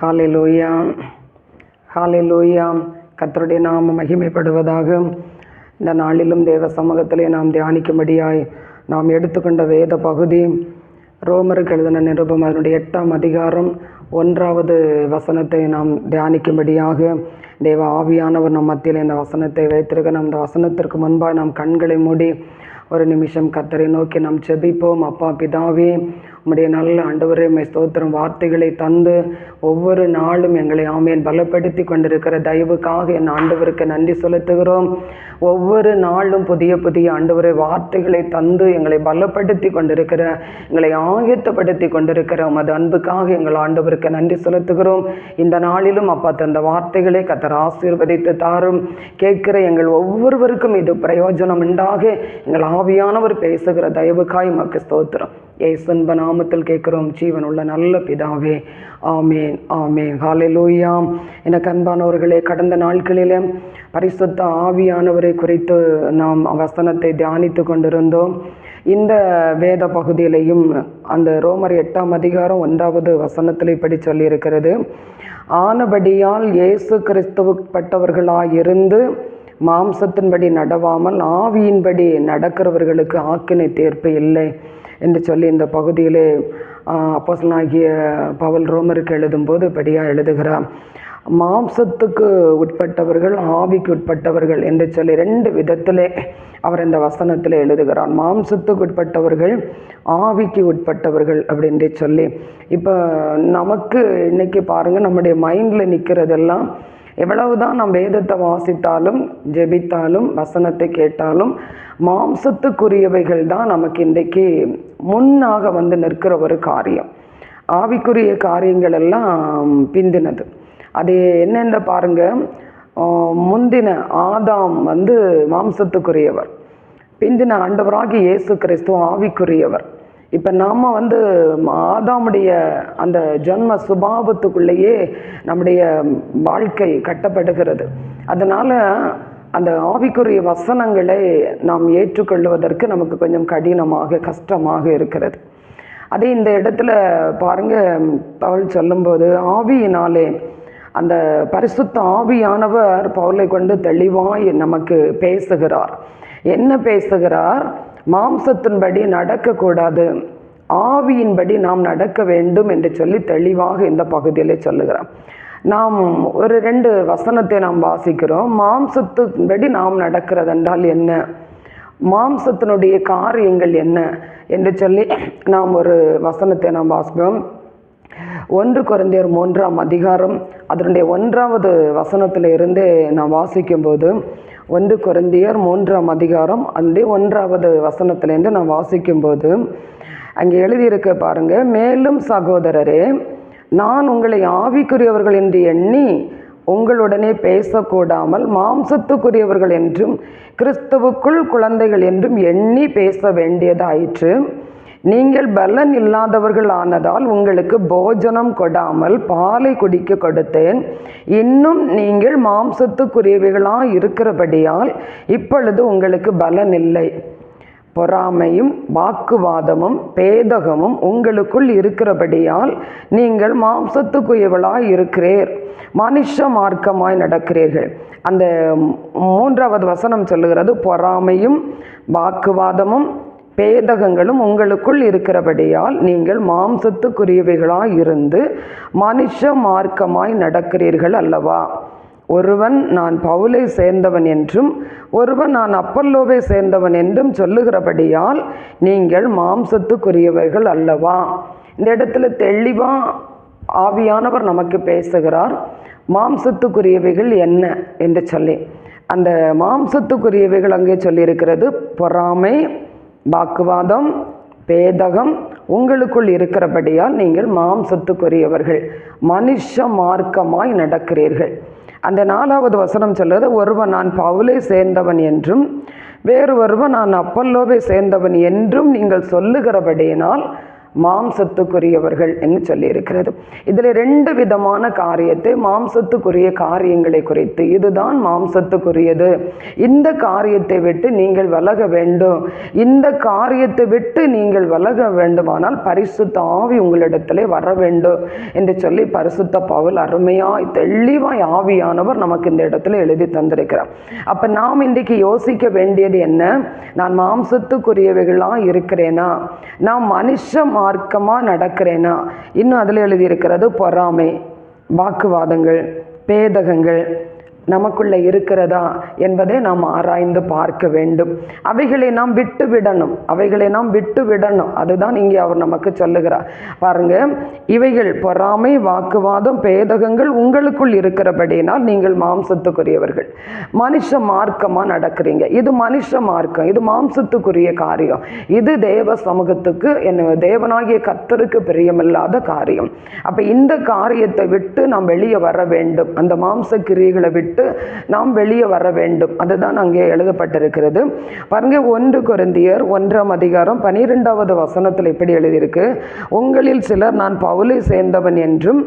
ஹாலே லோயா ஹாலே லோயா கத்தருடைய நாம மகிமைப்படுவதாக. இந்த நாளிலும் தேவ சமூகத்திலே நாம் தியானிக்கும்படியாய் நாம் எடுத்துக்கொண்ட வேத பகுதி. ரோமருக்கு எழுதின நிருபம் அதனுடைய எட்டாம் அதிகாரம் ஒன்றாவது வசனத்தை நாம் தியானிக்கும்படியாக. தேவ ஆவியானவர் நம் மத்தியில் இந்த வசனத்தை வைத்திருக்க நம் இந்த வசனத்திற்கு முன்பாக நாம் கண்களை மூடி ஒரு நிமிஷம் கத்தரை நோக்கி நாம் செபிப்போம் அப்பா பிதாவே உம்முடைய நல்ல ஆண்டவரே மை ஸ்தோத்திரம். வார்த்தைகளை தந்து ஒவ்வொரு நாளும் எங்களை ஆமையன் பலப்படுத்தி கொண்டிருக்கிற தயவுக்காக என் ஆண்டவருக்கு நன்றி செலுத்துகிறோம். ஒவ்வொரு நாளும் புதிய புதிய ஆண்டவரை வார்த்தைகளை தந்து எங்களை பலப்படுத்தி கொண்டிருக்கிற எங்களை ஆயத்தப்படுத்தி கொண்டிருக்கிற உமது அன்புக்காக எங்கள் ஆண்டவருக்கு நன்றி செலுத்துகிறோம். இந்த நாளிலும் அப்பா தந்த வார்த்தைகளை கத்தர் ஆசீர்வதித்து தாரும். கேட்கிற எங்கள் ஒவ்வொருவருக்கும் இது பிரயோஜனம் உண்டாக எங்கள் ஆவியானவர் பேசுகிற தயவுக்காய் மக்கு ஸ்தோத்திரம். ஏசன்ப நாமத்தில் கேட்குறோம். ஜீவனுள்ள நல்ல பிதாவே ஆமேன் ஆமேன். ஹாலெலூயாம் எனக்கு அன்பானவர்களே கடந்த நாட்களிலே பரிசுத்த ஆவியானவரை குறித்து நாம் வசனத்தை தியானித்து கொண்டிருந்தோம். இந்த வேத பகுதியிலையும் அந்த ரோமர் எட்டாம் அதிகாரம் ஒன்றாவது வசனத்தில் இப்படி சொல்லியிருக்கிறது. ஆனபடியால் இயேசு கிறிஸ்துவப்பட்டவர்களாயிருந்து மாம்சத்தின்படி நடவாமல் ஆவியின்படி நடக்கிறவர்களுக்கு ஆக்கினை தேர்ப்பு இல்லை என்று சொல்லி இந்த பகுதியிலே அப்போசனாகிய பவல் ரோமருக்கு எழுதும்போது படியாக எழுதுகிறார். மாம்சத்துக்கு உட்பட்டவர்கள் ஆவிக்கு உட்பட்டவர்கள் என்று சொல்லி ரெண்டு விதத்திலே அவர் இந்த வசனத்தில் எழுதுகிறார். மாம்சத்துக்கு உட்பட்டவர்கள் ஆவிக்கு உட்பட்டவர்கள் அப்படின்ட்டு சொல்லி. இப்போ நமக்கு இன்னைக்கு பாருங்கள் நம்முடைய மைண்டில் நிற்கிறதெல்லாம் எவ்வளவுதான் நாம் வேதத்தை வாசித்தாலும் ஜெபித்தாலும் வசனத்தை கேட்டாலும் மாம்சத்துக்குரியவைகள் தான் நமக்கு இன்றைக்கு முன்னாக வந்து நிற்கிற ஒரு காரியம். ஆவிக்குரிய காரியங்கள் எல்லாம் பிந்தினது. அது என்னென்ன பாருங்க முந்தின ஆதாம் வந்து மாம்சத்துக்குரியவர். பிந்தின ஆண்டவராகி இயேசு கிறிஸ்துவ ஆவிக்குரியவர். இப்போ நாம் வந்து ஆதாமுடைய அந்த ஜன்ம சுபாவத்துக்குள்ளேயே நம்முடைய வாழ்க்கை கட்டப்படுகிறது. அதனால் அந்த ஆவிக்குரிய வசனங்களை நாம் ஏற்றுக்கொள்வதற்கு நமக்கு கொஞ்சம் கடினமாக கஷ்டமாக இருக்கிறது. அதே இந்த இடத்துல பாருங்க பவுல் சொல்லும்போது ஆவியினாலே அந்த பரிசுத்த ஆவியானவர் பவுலை கொண்டு தெளிவாய் நமக்கு பேசுகிறார். என்ன பேசுகிறார்? மாம்சத்தின்படி நடக்கக்கூடாது. ஆவியின்படி நாம் நடக்க வேண்டும் என்று சொல்லி தெளிவாக இந்த பகுதியில் சொல்லுகிறான் நாம் ஒரு ரெண்டு வசனத்தை நாம் வாசிக்கிறோம். மாம்சத்தின்படி நாம் நடக்கிறது என்றால் என்ன? மாம்சத்தினுடைய காரியங்கள் என்ன? என்று சொல்லி நாம் ஒரு வசனத்தை நாம் வாசிப்போம். ஒன்று குறைந்தர் மூன்றாம் அதிகாரம் அதனுடைய ஒன்றாவது வசனத்தில் இருந்தே நான் வாசிக்கும்போது ஒன்று குறைந்தியர் மூன்றாம் அதிகாரம் அந்த ஒன்றாவது வசனத்திலேருந்து நான் வாசிக்கும்போது அங்கே எழுதியிருக்க பாருங்க மேலும் சகோதரரே நான் உங்களை ஆவிக்குரியவர்கள் என்று எண்ணி உங்களுடனே பேசக்கூடாமல் மாம்சத்துக்குரியவர்கள் என்றும் கிறிஸ்துவுக்குள் குழந்தைகள் என்றும் எண்ணி பேச வேண்டியதாயிற்று. நீங்கள் பலன் இல்லாதவர்கள் ஆனதால் உங்களுக்கு போஜனம் கொடாமல் பாலை குடிக்க கொடுத்தேன். இன்னும் நீங்கள் மாம்சத்துக்குரியவைகளாக இருக்கிறபடியால் இப்பொழுது உங்களுக்கு பலன் இல்லை. பொறாமையும் வாக்குவாதமும் பேதகமும் உங்களுக்குள் இருக்கிறபடியால் நீங்கள் மாம்சத்துக்குரியவளாய் இருக்கிறீர். மனுஷ மார்க்கமாய் நடக்கிறீர்கள். அந்த மூன்றாவது வசனம் சொல்லுகிறது பொறாமையும் வாக்குவாதமும் பேதகங்களும் உங்களுக்குள் இருக்கிறபடியால் நீங்கள் மாம்சத்துக்குரியவைகளாய் இருந்து மனுஷ மார்க்கமாய் நடக்கிறீர்கள் அல்லவா? ஒருவன் நான் பவுலை சேர்ந்தவன் என்றும் ஒருவன் நான் அப்பல்லோவை சேர்ந்தவன் என்றும் சொல்லுகிறபடியால் நீங்கள் மாம்சத்துக்குரியவர்கள் அல்லவா? இந்த இடத்துல தெளிவாக ஆவியானவர் நமக்கு பேசுகிறார் மாம்சத்துக்குரியவைகள் என்ன என்று சொல்லி. அந்த மாம்சத்துக்குரியவைகள் அங்கே சொல்லியிருக்கிறது பொறாமை வாக்குவாதம் பேதகம் உங்களுக்குள் இருக்கிறபடியால் நீங்கள் மாம்சத்துக்குரியவர்கள் மனுஷ மார்க்கமாய் நடக்கிறீர்கள். அந்த நாலாவது வசனம் சொல்லுது ஒருவன் நான் பவுலை சேர்ந்தவன் என்றும் வேறு ஒருவன் நான் அப்பல்லோவை சேர்ந்தவன் என்றும் நீங்கள் சொல்லுகிறபடியினால் மாம்சத்துக்குரியவர்கள் என்று சொல்லியிருக்கிறது. இதில் ரெண்டு விதமான காரியத்தை மாம்சத்துக்குரிய காரியங்களை குறித்து. இதுதான் மாம்சத்துக்குரியது. இந்த காரியத்தை விட்டு நீங்கள் விலக வேண்டும். இந்த காரியத்தை விட்டு நீங்கள் விலக வேண்டுமானால் பரிசுத்த ஆவி உங்களிடத்திலே வர வேண்டும் என்று சொல்லி பரிசுத்த பவுல் அருமையாய் தெளிவாய் ஆவியானவர் நமக்கு இந்த இடத்துல எழுதி தந்திருக்கிறார். அப்போ நாம் இன்றைக்கு யோசிக்க வேண்டியது என்ன? நான் மாம்சத்துக்குரியவைகளாக இருக்கிறேனா? நான் மனுஷ மார்க்கமா நடக்கிறேனா? இன்னும் அதில் எழுதியிருக்கிறது பொறாமை வாக்குவாதங்கள் பேதகங்கள் நமக்குள்ளே இருக்கிறதா என்பதை நாம் ஆராய்ந்து பார்க்க வேண்டும். அவைகளை நாம் விட்டு விடணும். அவைகளை நாம் விட்டு விடணும். அதுதான் இங்கே அவர் நமக்கு சொல்லுகிறார். பாருங்க இவைகள் பொறாமை வாக்குவாதம் பேதகங்கள் உங்களுக்குள் இருக்கிறபடினால் நீங்கள் மாம்சத்துக்குரியவர்கள். மனுஷ மார்க்கமாக நடக்கிறீங்க. இது மனுஷ மார்க்கம். இது மாம்சத்துக்குரிய காரியம். இது தேவ சமூகத்துக்கு என்ன தேவனாகிய கத்தருக்கு பிரியமில்லாத காரியம். அப்போ இந்த காரியத்தை விட்டு நாம் வெளியே வர வேண்டும். அந்த மாம்ச கிரியைகளை விட்டு நாம் வெளியே வர வேண்டும். அதுதான் அங்கே எழுதப்பட்டிருக்கிறது. பாருங்க ஒன்று குருந்தியர் ஒன்றாம் அதிகாரம் பனிரெண்டாவது வசனத்தில் இப்படி எழுதியிருக்கு. உங்களில் சிலர் நான் பவுலை சேர்ந்தவன் என்றும்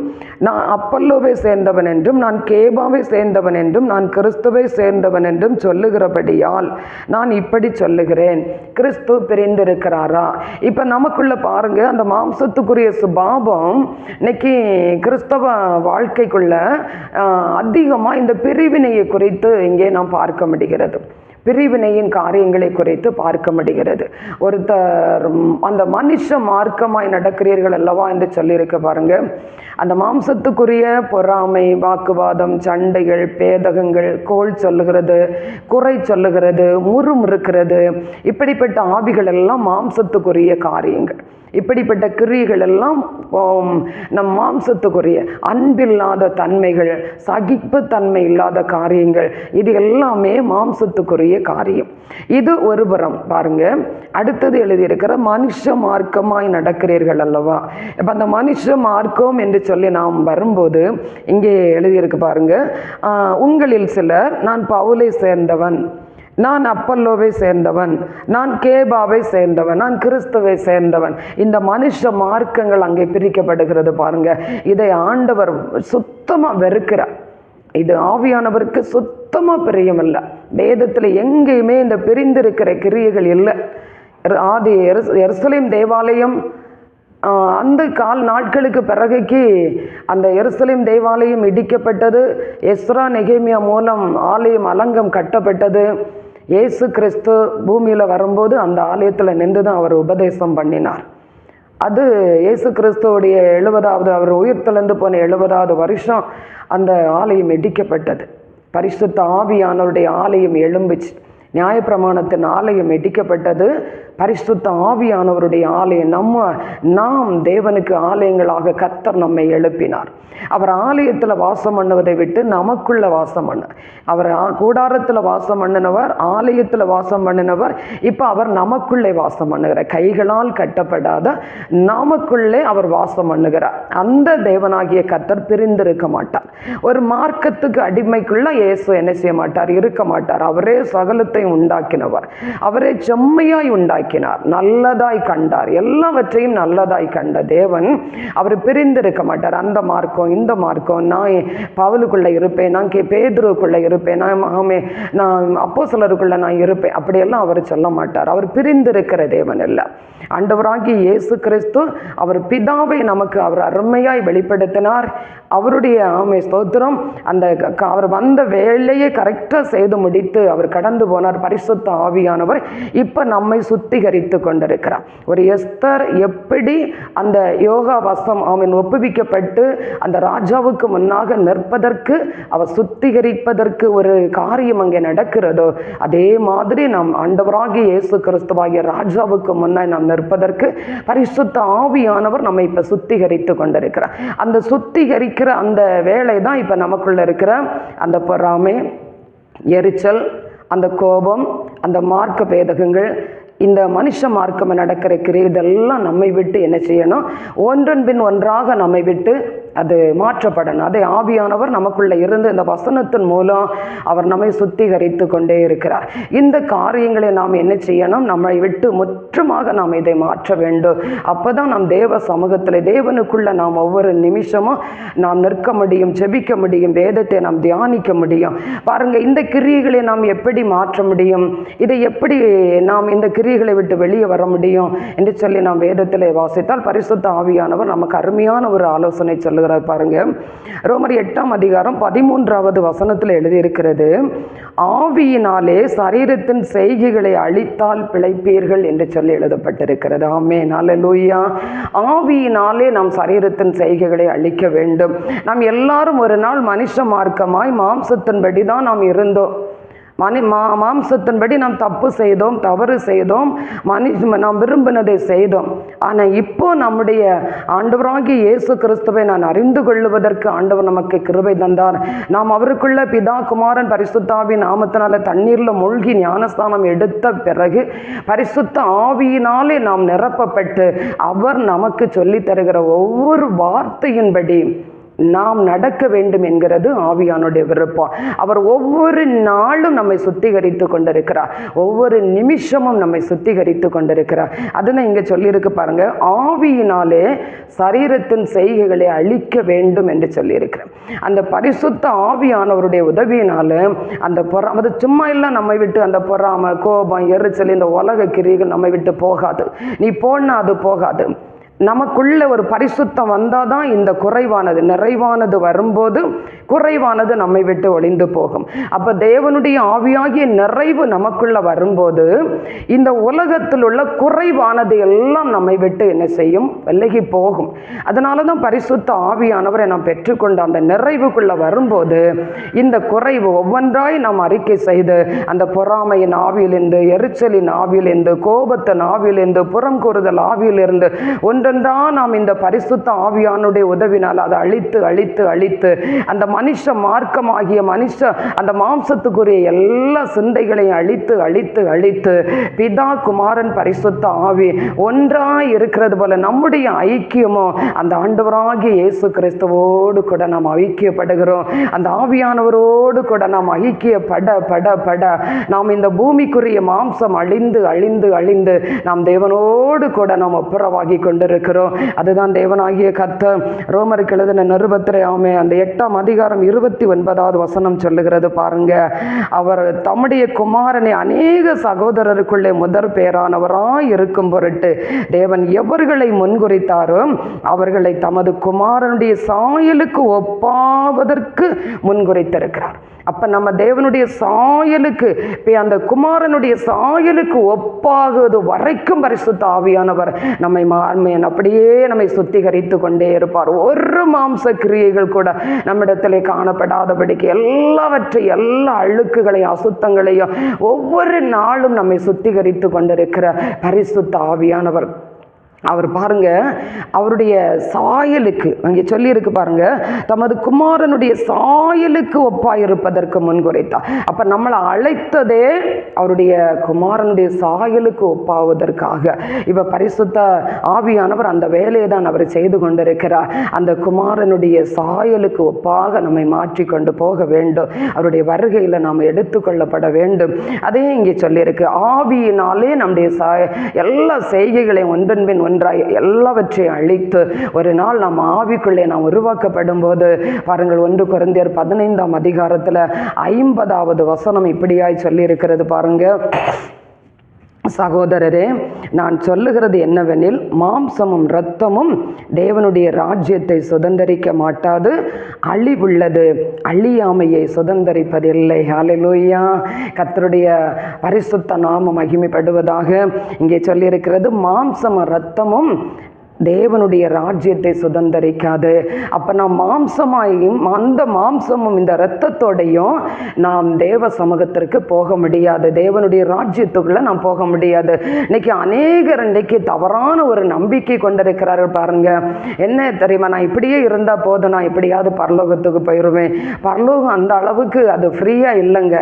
நான் அப்பல்லோவை சேர்ந்தவன் என்றும் நான் கேபாவை சேர்ந்தவன் என்றும் நான் கிறிஸ்துவை சேர்ந்தவன் என்றும் சொல்லுகிறபடியால் நான் இப்படி சொல்லுகிறேன். கிறிஸ்து பிரிந்திருக்கிறாரா? இப்போ நமக்குள்ள பாருங்க அந்த மாம்சத்துக்குரிய சுபாவம் இன்னைக்கு கிறிஸ்தவ வாழ்க்கைக்குள்ள அதிகமாக இந்த பிரிவினையை குறித்து இங்கே நாம் பார்க்க முடிகிறது. பிரிவினையின் காரியங்களை குறித்து பார்க்க முடிகிறது. ஒருத்தர் அந்த மனுஷ மார்க்கமாய் நடக்கிறீர்கள் அல்லவா என்று சொல்லியிருக்க பாருங்க. அந்த மாம்சத்துக்குரிய பொறாமை வாக்குவாதம் சண்டைகள் பேதகங்கள் கோல் சொல்லுகிறது குறை சொல்லுகிறது முறுமுறுக்கிறது இப்படிப்பட்ட ஆவிகள் எல்லாம் மாம்சத்துக்குரிய காரியங்கள். இப்படிப்பட்ட கிரியைகள் எல்லாம் நம் மாம்சத்துக்குரிய அன்பில்லாத தன்மைகள் சகிப்பு தன்மை இல்லாத காரியங்கள் இது எல்லாமே மாம்சத்துக்குரிய காரியம். இது ஒரு புறம். பாருங்க அடுத்தது எழுதியிருக்கிற மனுஷ மார்க்கமாய் நடக்கிறீர்கள் அல்லவா? இப்போ அந்த மனுஷ மார்க்கம் என்று சொல்லி நாம் வரும்போது இங்கே எழுதியிருக்கு பாருங்க உங்களில் சிலர் நான் பவுலை சேர்ந்தவன். நான் அப்பல்லோவை சேர்ந்தவன் நான் கேபாவை சேர்ந்தவன் நான் கிறிஸ்துவை சேர்ந்தவன். இந்த மனுஷ மார்க்கங்கள் அங்கே பிரிக்கப்படுகிறது பாருங்க. இதை ஆண்டவர் சுத்தமாக வெறுக்கிறார். இது ஆவியானவருக்கு சுத்தமாக பிரியமில்லை. வேதத்தில் எங்கேயுமே இந்த பிரிந்திருக்கிற கிரியைகள் இல்லை. ஆதி எருசலேம் தேவாலயம் அந்த கால் நாட்களுக்கு பிறகுக்கு அந்த எருசலேம் தேவாலயம் இடிக்கப்பட்டது. எஸ்ரா நெகேமியா மூலம் ஆலயம் அலங்கம் கட்டப்பட்டது. இயேசு கிறிஸ்து பூமியில் வரும்போது அந்த ஆலயத்தில் நின்று தான் அவர் உபதேசம் பண்ணினார். அது இயேசு கிறிஸ்துவோடைய எழுபதாவது அவர் உயிர்த்தெழுந்து போன எழுபதாவது வருஷம் அந்த ஆலயம் இடிக்கப்பட்டது. பரிசுத்த ஆவியானவருடைய ஆலயம் எழும்புச்சு. நியாயப்பிரமாணத்தின் ஆலயம் இடிக்கப்பட்டது. பரிசுத்த ஆவியானவருடைய ஆலயம் நம்ம நாம் தேவனுக்கு ஆலயங்களாக கத்தர் நம்மை எழுப்பினார். அவர் ஆலயத்தில் வாசம் பண்ணுவதை விட்டு நமக்குள்ள வாசம் பண்ண அவர் கூடாரத்தில் வாசம் பண்ணினவர் ஆலயத்தில் வாசம் பண்ணினவர் இப்போ அவர் நமக்குள்ளே வாசம் பண்ணுகிறார். கைகளால் கட்டப்படாத நமக்குள்ளே அவர் வாசம் பண்ணுகிறார். அந்த தேவனாகிய கத்தர் பிரிந்திருக்க மாட்டார். ஒரு மார்க்கத்துக்கு அடிமைக்குள்ள இயேசு என்ன செய்ய மாட்டார்? இருக்க மாட்டார். அவரே சகலத்தை உண்டாக்கினவர். அவரே செம்மையாய் உண்டாக்கினார். நல்லதாய் கண்டார். எல்லாவற்றையும் நல்லதாய் கண்ட தேவன் அவர் பிரிந்திருக்க மாட்டார். அந்த மார்க்கம் இந்த மார்க்கம் நான் பவுலுக்குள்ள இருப்பேன் நான் கே பேதுருக்குள்ளே இருப்பேன் நான் ஆமே நான் அப்போ சிலருக்குள்ளே நான் இருப்பேன். அப்படியெல்லாம் அவர் சொல்ல மாட்டார். அவர் பிரிந்திருக்கிற தேவன் இல்லை ஆண்டவராகி இயேசு கிறிஸ்து அவர் பிதாவை நமக்கு அவர் அருமையாய் வெளிப்படுத்தினார். அவருடைய ஆமை ஸ்தோத்திரம். அந்த அவர் வந்த வேலையை கரெக்டாக செய்து முடித்து அவர் கடந்து போனார். பரிசுத்த ஆவியானவர். இப்போ நம்மை சுத்திகரித்து கொண்டிருக்கிறார். ஒரு எஸ்தர் எப்படி அந்த யோகா வசம் அவன் ஒப்புவிக்கப்பட்டு அந்த ராஜாவுக்கு முன்னாக நிற்பதற்கு அவர் சுத்திகரிப்பதற்கு ஒரு காரியம் அங்கே நடக்கிறதோ அதே மாதிரி நாம் ஆண்டவராகிய இயேசு கிறிஸ்துவாகிய ராஜாவுக்கு முன்னாய் நாம் நிற்பதற்கு பரிசுத்த ஆவியானவர் நம்மை இப்போ சுத்திகரித்து கொண்டிருக்கிறார். அந்த சுத்திகரிக்கிற அந்த வேலை தான் இப்போ நமக்குள்ள இருக்கிற அந்த பொறாமை எரிச்சல் அந்த கோபம் அந்த மார்க்க பேதகங்கள் இந்த மனுஷ மார்க்கம் நடக்கிற கிரியை இதெல்லாம் நம்மை விட்டு என்ன செய்யணும்? ஒன்றன் பின் ஒன்றாக நம்மை விட்டு அது மாற்றப்படணும். அதை ஆவியானவர் நமக்குள்ளே இருந்து இந்த வசனத்தின் மூலம் அவர் நம்மை சுத்திகரித்து கொண்டே இருக்கிறார். இந்த காரியங்களை நாம் என்ன செய்யணும்? நம்மை விட்டு முற்றுமாக நாம் இதை மாற்ற வேண்டும். அப்போதான் நாம் தேவ சமூகத்தில் தேவனுக்குள்ளே நாம் ஒவ்வொரு நிமிஷமும் நாம் நிற்க முடியும் செபிக்க முடியும் வேதத்தை நாம் தியானிக்க முடியும். பாருங்கள் இந்த கிரியைகளை நாம் எப்படி மாற்ற முடியும்? இதை எப்படி நாம் இந்த கிரியைகளை விட்டு வெளியே வர முடியும்? என்று சொல்லி நாம் வேதத்தில் வாசித்தால் பரிசுத்த ஆவியானவர் நமக்கு அருமையான ஒரு ஆலோசனை சொல்லுகிறார் பாருங்க. ரோமர் எட்டாம் அதிகாரம் பதிமூன்றாவது வசனத்தில் எழுதியிருக்கிறது ஆவியினாலே சரீரத்தின் செய்கைகளை அழித்தால் பிழைப்பீர்கள் என்று சொல்லி எழுதப்பட்டிருக்கிறது. ஆமே லூயா ஆவியினாலே நாம் சரீரத்தின் செய்கைகளை அழிக்க வேண்டும். நாம் எல்லாரும் ஒரு நாள் மனுஷ மார்க்கமாய் மாம்சத்தின்படி தான் நாம் இருந்தோம். மனி மா மாம்சத்தின்படி நாம் தப்பு செய்தோம் தவறு செய்தோம் மனுஷ நாம் விரும்பினதை செய்தோம். ஆனால் இப்போ நம்முடைய ஆண்டவராகிய இயேசு கிறிஸ்துவை நான் அறிந்து கொள்வதற்கு ஆண்டவர் நமக்கு கிருபை தந்தார். நாம் அவருக்குள்ள பிதா குமாரன் பரிசுத்தாவின் நாமத்தினால தண்ணீரில் மூழ்கி ஞானஸ்தானம் எடுத்த பிறகு பரிசுத்த ஆவியினாலே நாம் நிரப்பப்பட்டு அவர் நமக்கு சொல்லித் தருகிற ஒவ்வொரு வார்த்தையின்படி நாம் நடக்க வேண்டும் என்கிறது ஆவியானுடைய விருப்பம். அவர் ஒவ்வொரு நாளும் நம்மை சுத்திகரித்து கொண்டிருக்கிறார். ஒவ்வொரு நிமிஷமும் நம்மை சுத்திகரித்து கொண்டிருக்கிறார். அதுதான் இங்கே சொல்லியிருக்கு பாருங்க. ஆவியினாலே சரீரத்தின் செய்கைகளை அழிக்க வேண்டும் என்று சொல்லியிருக்கிறேன் அந்த பரிசுத்த ஆவியானவருடைய உதவியினால அந்த பொறா அது சும்மா இல்லை நம்மை விட்டு அந்த பொறாமை கோபம் எரிச்சல் இந்த உலக கிரிகள் நம்மை விட்டு போகாது. நீ போனா அது போகாது. நமக்குள்ள ஒரு பரிசுத்தம் வந்தால் தான் இந்த குறைவானது நிறைவானது வரும்போது குறைவானது நம்மை விட்டு ஒளிந்து போகும். அப்போ தேவனுடைய ஆவியாகிய நிறைவு நமக்குள்ள வரும்போது இந்த உலகத்தில் உள்ள குறைவானது எல்லாம் நம்மை விட்டு என்ன செய்யும்? விலகி போகும். அதனால தான் பரிசுத்த ஆவியானவரை நாம் பெற்றுக்கொண்ட அந்த நிறைவுக்குள்ள வரும்போது இந்த குறைவு ஒவ்வொன்றாய் நாம் அறிக்கை செய்து அந்த பொறாமையின் ஆவியிலிருந்து எரிச்சலின் ஆவியிலிருந்து கோபத்தின் ஆவியிலிருந்து புறம் கூறுதல் ஆவியிலிருந்து ஒன்று மாத்திரம்தான் நாம் இந்த பரிசுத்த ஆவியானுடைய உதவினால் அதை அழித்து அழித்து அழித்து அந்த மனுஷ மார்க்கமாகிய மனுஷ அந்த மாம்சத்துக்குரிய எல்லா சிந்தைகளையும் அழித்து அழித்து அழித்து பிதா குமாரன் பரிசுத்த ஆவி ஒன்றாய் இருக்கிறது போல நம்முடைய ஐக்கியமோ அந்த ஆண்டவராகிய இயேசு கிறிஸ்துவோடு கூட நாம் ஐக்கியப்படுகிறோம். அந்த ஆவியானவரோடு கூட நாம் ஐக்கியப்பட பட பட. நாம் இந்த பூமிக்குரிய மாம்சம் அழிந்து அழிந்து அழிந்து நாம் தேவனோடு கூட நாம் ஒப்புரவாகி கொண்டிருக்கிறோம். அதுதான் தேவனாகிய கத்த ரோமருக்கு எழுதின நிருபத்திரை ஆமே அந்த எட்டாம் அதிகாரம் இருபத்தி ஒன்பதாவது வசனம் சொல்லுகிறது பாருங்க. அவர் தம்முடைய குமாரனை அநேக சகோதரருக்குள்ளே முதற் பேரானவராய் இருக்கும் பொருட்டு தேவன் எவர்களை முன்குறித்தாரோ அவர்களை தமது குமாரனுடைய சாயலுக்கு ஒப்பாவதற்கு முன்குறித்திருக்கிறார். அப்போ நம்ம தேவனுடைய சாயலுக்கு இப்போ அந்த குமாரனுடைய சாயலுக்கு ஒப்பாகுவது வரைக்கும் பரிசுத்த ஆவியானவர் நம்மை மார்மையன் அப்படியே நம்மை சுத்திகரித்து கொண்டே இருப்பார். ஒரு மாம்ச கிரியைகள் கூட நம்மிடத்திலே காணப்படாதபடிக்கு எல்லாவற்றையும் எல்லா அழுக்குகளையும் அசுத்தங்களையும் ஒவ்வொரு நாளும் நம்மை சுத்திகரித்து கொண்டிருக்கிற பரிசுத்த ஆவியானவர். அவர் பாருங்க அவருடைய சாயலுக்கு அங்கே சொல்லியிருக்கு பாருங்க தமது குமாரனுடைய சாயலுக்கு ஒப்பாயிருப்பதற்கு முன்குறைத்தார் அப்ப நம்மளை அழைத்ததே அவருடைய குமாரனுடைய சாயலுக்கு ஒப்பாவதற்காக. இப்ப பரிசுத்த ஆவியானவர் அந்த வேலையை தான் அவர் செய்து கொண்டிருக்கிறார். அந்த குமாரனுடைய சாயலுக்கு ஒப்பாக நம்மை மாற்றி கொண்டு போக வேண்டும். அவருடைய வருகையில் நாம் எடுத்துக்கொள்ளப்பட வேண்டும். அதே இங்கே சொல்லியிருக்கு ஆவியினாலே நம்முடைய சாய எல்லா செய்கைகளையும் ஒன்றன்பின் ஒன்றாய் எல்லாவற்றையும் அழித்து ஒரு நாள் நாம் ஆவிக்குள்ளே நாம் உருவாக்கப்படும் போது பாருங்கள் ஒன்று குறைந்தர் பதினைந்தாம் அதிகாரத்தில் ஐம்பதாவது வசனம் இப்படியாய் சொல்லியிருக்கிறது பாருங்க. சகோதரரே நான் சொல்லுகிறது என்னவெனில் மாம்சமும் இரத்தமும் தேவனுடைய ராஜ்யத்தை சுதந்தரிக்க மாட்டாது அழிவுள்ளது அழியாமையை சுதந்தரிப்பதில்லை. ஹalleluya கர்த்தருடைய பரிசுத்த நாமம் மகிமைப்படுவதாக இங்கே சொல்லியிருக்கிறது. மாம்சமும் இரத்தமும் தேவனுடைய ராஜ்யத்தை சுதந்தரிக்காது. அப்போ நான் மாம்சமாயும் அந்த மாம்சமும் இந்த இரத்தத்தோடையும் நாம் தேவ சமூகத்திற்கு போக முடியாது. தேவனுடைய ராஜ்யத்துக்குள்ளே நாம் போக முடியாது. இன்னைக்கு அநேகர் இன்றைக்கு தவறான ஒரு நம்பிக்கை கொண்டிருக்கிறார்கள் பாருங்க. என்ன தெரியுமா? நான் இப்படியே இருந்தால் போதும். நான் எப்படியாவது பரலோகத்துக்கு போயிடுவேன் பரலோகம் அந்த அளவுக்கு அது ஃப்ரீயாக இல்லைங்க.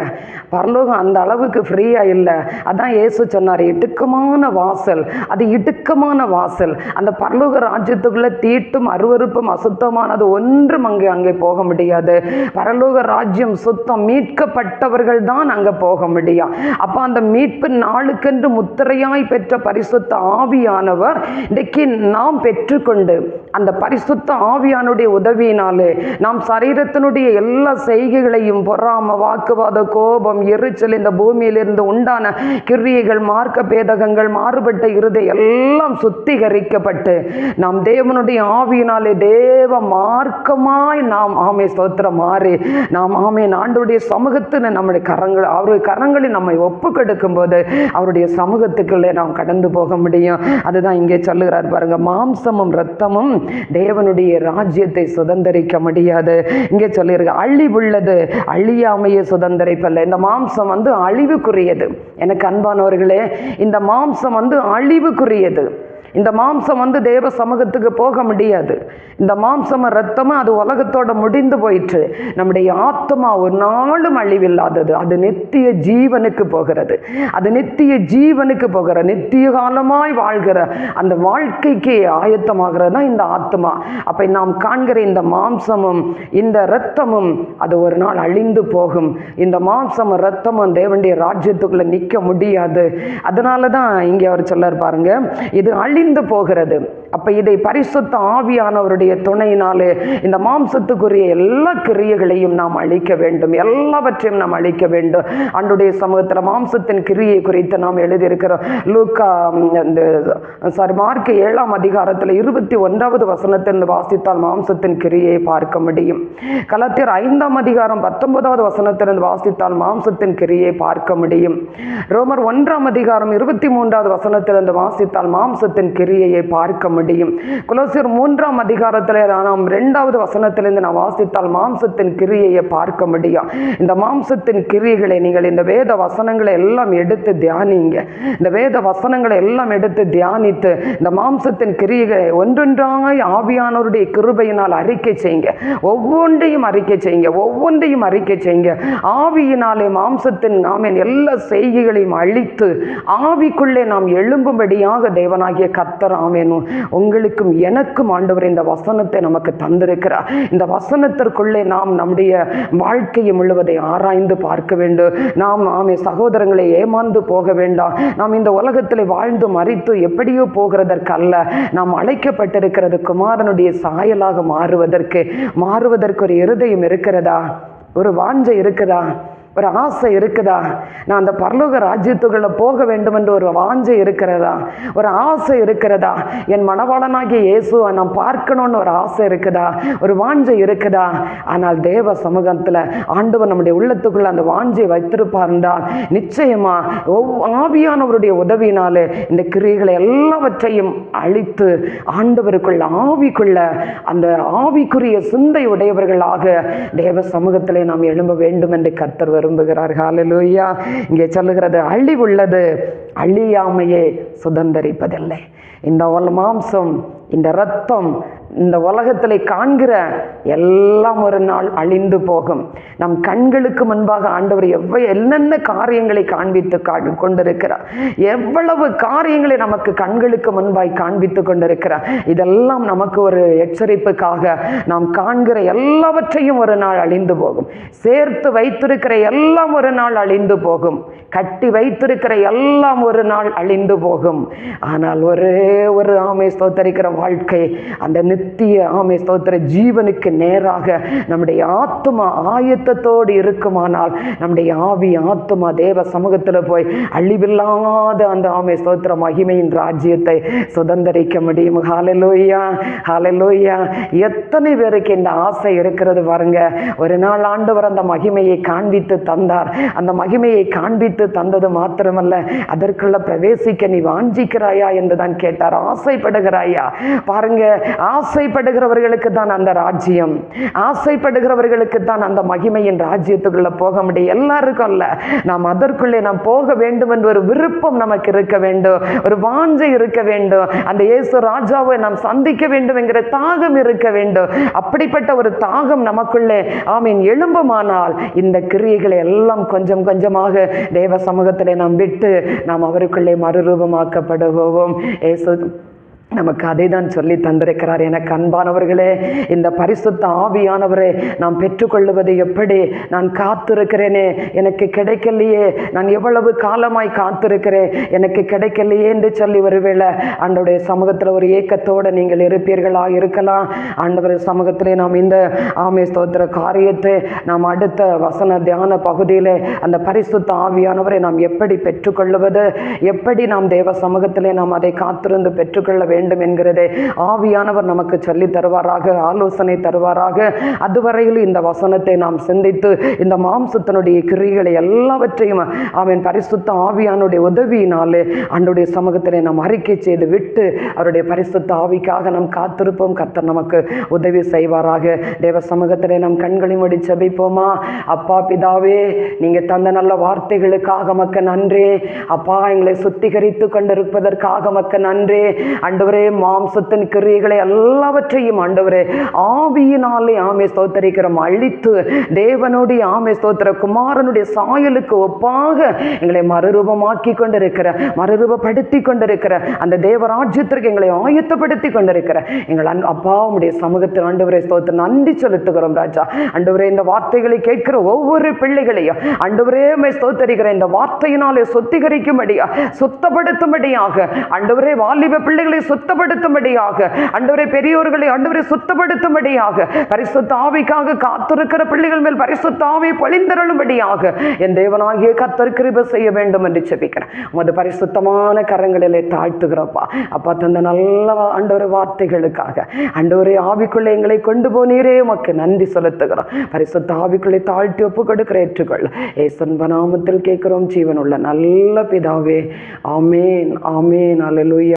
பரலோகம் அந்த அளவுக்கு ஃப்ரீயாக இல்லை. அதான் இயேசு சொன்னார் இடுக்கமான வாசல். அது இடுக்கமான வாசல். அந்த பரலோக ராஜ்யத்துக்குள்ள தீட்டும் அருவருப்பும் அசுத்தமானது ஒன்றும் அங்கே அங்கே போக முடியாது. பரலோக ராஜ்யம் சுத்தம் மீட்கப்பட்டவர்கள் தான் அங்கே போக முடியும் அப்போ அந்த மீட்பு நாளுக்கென்று முத்திரையாய் பெற்ற பரிசுத்த ஆவியானவர் இன்றைக்கு நாம் பெற்றுக்கொண்டு அந்த பரிசுத்த ஆவியானுடைய உதவியினாலே நாம் சரீரத்தினுடைய எல்லா செய்கைகளையும் பொறாம வாக்குவாத கோபம் எரிச்சல் இந்த பூமியிலிருந்து உண்டான கிரியைகள் மார்க்க பேதகங்கள் மாறுபட்ட இருதை எல்லாம் சுத்திகரிக்கப்பட்டு நாம் தேவனுடைய ஆவியினாலே தேவ மார்க்கமாய் நாம் ஆமை ஸ்தோத்திரம் மாறி நாம் ஆமை ஆண்டுடைய சமூகத்தில் நம்முடைய கரங்கள் அவருடைய கரங்களில் நம்மை ஒப்பு கொடுக்கும் போது அவருடைய சமூகத்துக்குள்ளே நாம் கடந்து போக முடியும். அதுதான் இங்கே சொல்லுகிறார் பாருங்க மாம்சமும் ரத்தமும் தேவனுடைய ராஜ்யத்தை சுதந்திரிக்க முடியாது. இங்கே சொல்லியிருக்கு அழிவுள்ளது அழியாமையே சுதந்திரிப்பல்ல. இந்த மாம்சம் வந்து அழிவுக்குரியது. எனக்கு அன்பானவர்களே இந்த மாம்சம் வந்து அழிவுக்குரியது. இந்த மாம்சம் வந்து தேவ சமூகத்துக்கு போக முடியாது. இந்த மாம்சம் ரத்தமும் அது உலகத்தோட முடிந்து போயிற்று. நம்முடைய ஆத்மா ஒரு நாளும் அழிவில்லாதது. அது நித்திய ஜீவனுக்கு போகிறது. அது நித்திய ஜீவனுக்கு போகிற நித்திய காலமாய் வாழ்கிற அந்த வாழ்க்கைக்கு ஆயத்தமாகிறது தான் இந்த ஆத்மா. அப்போ நாம் காண்கிற இந்த மாம்சமும் இந்த இரத்தமும் அது ஒரு நாள் அழிந்து போகும். இந்த மாம்சமும் இரத்தமும் தேவனுடைய ராஜ்யத்துக்குள்ள நிற்க முடியாது. அதனால தான் இங்கே அவர் சொல்லார் பாருங்க இது அழி அழிந்து போகிறது. அப்போ இதை பரிசுத்த ஆவியானவருடைய துணையினாலே இந்த மாம்சத்துக்குரிய எல்லா கிரியைகளையும் நாம் அழிக்க வேண்டும். எல்லாவற்றையும் நாம் அழிக்க வேண்டும். அன்றுடைய சமூகத்தில் மாம்சத்தின் கிரியை குறித்து நாம் எழுதியிருக்கிறோம். லூக்கா இந்த சாரி மார்க் ஏழாம் அதிகாரத்தில் இருபத்தி ஒன்றாவது வசனத்திலிருந்து வாசித்தால் மாம்சத்தின் கிரியை பார்க்க முடியும். கலத்தியர் ஐந்தாம் அதிகாரம் பத்தொன்பதாவது வசனத்திலிருந்து வாசித்தால் மாம்சத்தின் கிரியை பார்க்க முடியும். ரோமர் ஒன்றாம் அதிகாரம் இருபத்தி மூன்றாவது வசனத்திலிருந்து வாசித்தால் மாம்சத்தின் கிரியையை பார்க்க முடியும். குலோசியர் மூன்றாம் அதிகாரத்தில் நாம் ரெண்டாவது வசனத்திலிருந்து நாம் வாசித்தால் மாம்சத்தின் கிரியையை பார்க்க முடியும். இந்த மாம்சத்தின் கிரியைகளை நீங்கள் இந்த வேத வசனங்களை எல்லாம் எடுத்து தியானிங்க. இந்த வேத வசனங்களை எல்லாம் எடுத்து தியானித்து இந்த மாம்சத்தின் கிரியைகளை ஒன்றொன்றாய் ஆவியானவருடைய கிருபையினால் அறிக்கை செய்யுங்க. ஒவ்வொன்றையும் அறிக்கை செய்யுங்க. ஒவ்வொன்றையும் அறிக்கை செய்யுங்க. ஆவியினாலே மாம்சத்தின் என் எல்லா செய்கைகளையும் அழித்து ஆவிக்குள்ளே நாம் எழும்பும்படியாக தேவனாகிய கத்தர் ஆமேனும் உங்களுக்கும் எனக்கும் ஆண்டவர் இந்த வசனத்தை நமக்கு தந்திருக்கிறார். இந்த வசனத்திற்குள்ளே நாம் நம்முடைய வாழ்க்கையை முழுவதை ஆராய்ந்து பார்க்க வேண்டும். நாம் ஆமே சகோதரங்களை ஏமாந்து போக வேண்டாம். நாம் இந்த உலகத்தில் வாழ்ந்து மறித்து எப்படியோ போகிறதற்கல்ல. நாம் அழைக்கப்பட்டிருக்கிறது குமாரனுடைய சாயலாக மாறுவதற்கு. மாறுவதற்கு ஒரு இருதயம் இருக்கிறதா? ஒரு வாஞ்சை இருக்குதா? ஒரு ஆசை இருக்குதா? நான் அந்த பரலோக ராஜ்யத்துக்குள்ளே போக வேண்டும் என்று ஒரு வாஞ்சை இருக்கிறதா? ஒரு ஆசை இருக்கிறதா? என் மனவாளனாகிய இயேசுவை நான் பார்க்கணும்னு ஒரு ஆசை இருக்குதா? ஒரு வாஞ்சை இருக்குதா? ஆனால் தேவ சமூகத்தில் ஆண்டவர் நம்முடைய உள்ளத்துக்குள்ள அந்த வாஞ்சை வைத்திருப்பார் என்றால் நிச்சயமா ஒவ்- ஆவியானவருடைய உதவியினாலே இந்த கிரியைகளை எல்லாவற்றையும் அழித்து ஆண்டவருக்குள்ள ஆவிக்குள்ள அந்த ஆவிக்குரிய சிந்தை உடையவர்களாக தேவ சமூகத்திலே நாம் எழும்ப வேண்டும் என்று கர்த்தர் விரும்புகிறார்கள் அலலூயா இங்கே சொல்லுகிறது அள்ளி உள்ளது அழியாமையே சுதந்திரிப்பதில்லை. இந்த மாம்சம் இந்த ரத்தம் இந்த உலகத்தில் காண்கிற எல்லாம் ஒரு நாள் அழிந்து போகும். நம் கண்களுக்கு முன்பாக ஆண்டவர் எவ்வளவு என்னென்ன காரியங்களை காண்பித்து கா- கொண்டிருக்கிறார்? எவ்வளவு காரியங்களை நமக்கு கண்களுக்கு முன்பாய் காண்பித்து கொண்டிருக்கிறார்? இதெல்லாம் நமக்கு ஒரு எச்சரிப்புக்காக நாம் காண்கிற எல்லாவற்றையும் ஒரு நாள் அழிந்து போகும். சேர்த்து வைத்திருக்கிற எல்லாம் ஒரு நாள் அழிந்து போகும். கட்டி வைத்திருக்கிற எல்லாம் ஒரு நாள் அழிந்து போகும். ஆனால் ஒரே ஒரு ஆமை ஸ்தோத்தரிக்கிற வாழ்க்கை அந்த நித்திய ஆமை ஸ்தோத்திர ஜீவனுக்கு நேராக நம்முடைய ஆத்மா ஆயத்தத்தோடு இருக்குமானால் நம்முடைய ஆவி ஆத்மா தேவ சமூகத்தில் போய் அழிவில்லாத அந்த ஆமை ஸ்தோத்திர மகிமையின் ராஜ்யத்தை சுதந்திரிக்க முடியும். ஹாலலோய்யா ஹாலலோய்யா எத்தனை பேருக்கு இந்த ஆசை இருக்கிறது பாருங்க. ஒரு நாள் ஆண்டவர் அந்த மகிமையை காண்பித்து தந்தார். அந்த மகிமையை காண்பித்து தந்தது மாத்திரமல்ல அதற்குள்ள பிரவேசிக்க நீ வாஞ்சிக்கிறாயா என்றுதான் கேட்டார். ஆசைப்படுகிறாயா? பாருங்க ஆசை ஆசைப்படுகிறவர்களுக்கு தான் அந்த ராஜ்யம். ஆசைப்படுகிறவர்களுக்கு தான் அந்த மகிமையின் ராஜ்யத்துக்குள்ள போக முடியும். எல்லாருக்கும் அல்ல. நாம் அதற்குள்ளே நாம் போக வேண்டும் என்ற ஒரு விருப்பம் நமக்கு இருக்க வேண்டும். ஒரு வாஞ்சை இருக்க வேண்டும். அந்த இயேசு ராஜாவை நாம் சந்திக்க வேண்டும் என்கிற தாகம் இருக்க வேண்டும். அப்படிப்பட்ட ஒரு தாகம் நமக்குள்ளே ஆமீன் எழும்புமானால் இந்த கிரியைகளை எல்லாம் கொஞ்சம் கொஞ்சமாக தேவ சமூகத்திலே நாம் விட்டு நாம் அவருக்குள்ளே மறுரூபமாக்கப்படுவோம். இயேசு நமக்கு அதை தான் சொல்லி தந்திருக்கிறார். எனக்கு அன்பானவர்களே இந்த பரிசுத்த ஆவியானவரை நாம் பெற்றுக்கொள்வது எப்படி? நான் காத்திருக்கிறேனே எனக்கு கிடைக்கலையே நான் எவ்வளவு காலமாய் காத்திருக்கிறேன் எனக்கு கிடைக்கலையே என்று சொல்லி ஒருவேளை ஆண்டவருடைய சமூகத்தில் ஒரு ஏக்கத்தோடு நீங்கள் இருப்பீர்களா? இருக்கலாம். ஆண்டவர் சமூகத்திலே நாம் இந்த ஆமை ஸ்தோத்திர காரியத்தை நாம் அடுத்த வசன தியான பகுதியிலே அந்த பரிசுத்த ஆவியானவரை நாம் எப்படி பெற்றுக்கொள்வது? எப்படி நாம் தேவ சமூகத்திலே நாம் அதை காத்திருந்து பெற்றுக்கொள்ள வேண்டும் வேண்டும் என்கிறதை ஆவியானவர் நமக்கு சொல்லி தருவாராக ஆலோசனை தருவாராக. அதுவரையில் இந்த வசனத்தை நாம் சிந்தித்து இந்த மாம்சத்தினுடைய கிரிகளை எல்லாவற்றையும் அவன் பரிசுத்த ஆவியானுடைய உதவியினாலே அன்றைய சமூகத்திலே நாம் அறிக்கை செய்து விட்டு அவருடைய பரிசுத்த ஆவிக்காக நாம் காத்திருப்போம். கர்த்தர் நமக்கு உதவி செய்வாராக. தேவ சமூகத்திலே நாம் கண்களை மூடி செபிப்போமா? அப்பா பிதாவே நீங்க தந்த நல்ல வார்த்தைகளுக்காக மக்க நன்றி. அப்பா எங்களை சுத்திகரித்து கொண்டிருப்பதற்காக மக்க நன்றி. ஆண்டவரே மாம்சத்தின் கிரியைகளை எல்லாவற்றையும் ஆண்டவரே ஆவியினாலே ஆமை ஸ்தோத்தரிக்கிறோம். அழித்து தேவனுடைய ஆமை ஸ்தோத்திர குமாரனுடைய சாயலுக்கு ஒப்பாக எங்களை மறுரூபமாக்கி கொண்டிருக்கிற மறுரூபப்படுத்தி கொண்டிருக்கிற அந்த தேவராஜ்யத்திற்கு எங்களை ஆயத்தப்படுத்தி கொண்டிருக்கிற எங்கள் அன் அப்பா உடைய சமூகத்தில் ஆண்டவரை ஸ்தோத்திர நன்றி செலுத்துகிறோம் ராஜா. ஆண்டவரே இந்த வார்த்தைகளை கேட்கிற ஒவ்வொரு பிள்ளைகளையும் ஆண்டவரே மை ஸ்தோத்தரிக்கிற இந்த வார்த்தையினாலே சுத்திகரிக்கும்படியா சுத்தப்படுத்தும்படியாக ஆண்டவரே வாலிப பிள்ளைகளை சுத்தப்படுத்தும்படியாக. அண்டவரை பெரியோர்களை அண்டவரை சுத்தப்படுத்தும்படியாக. பரிசுத்த ஆவிக்காக காத்திருக்கிற பிள்ளைகள் மேல் பரிசுத்த ஆவி பொழிந்தருளும்படியாக. என் தேவனாகிய கத்தர் கிருப செய்ய வேண்டும் என்று செபிக்கிறேன் உமது பரிசுத்தமான கரங்களிலே தாழ்த்துகிறப்பா. அப்பா தந்த நல்ல அண்டவர வார்த்தைகளுக்காக. அண்டவரை ஆவிக்குள்ளே எங்களை கொண்டு போனீரே. உமக்கு நன்றி செலுத்துகிறோம். பரிசுத்த ஆவிக்குள்ளே தாழ்த்தி ஒப்பு கொடுக்கிற ஏற்றுக்கொள். ஏசன்ப நாமத்தில் கேட்கிறோம். ஜீவனுள்ள நல்ல பிதாவே. ஆமேன் ஆமேன். அலலுயா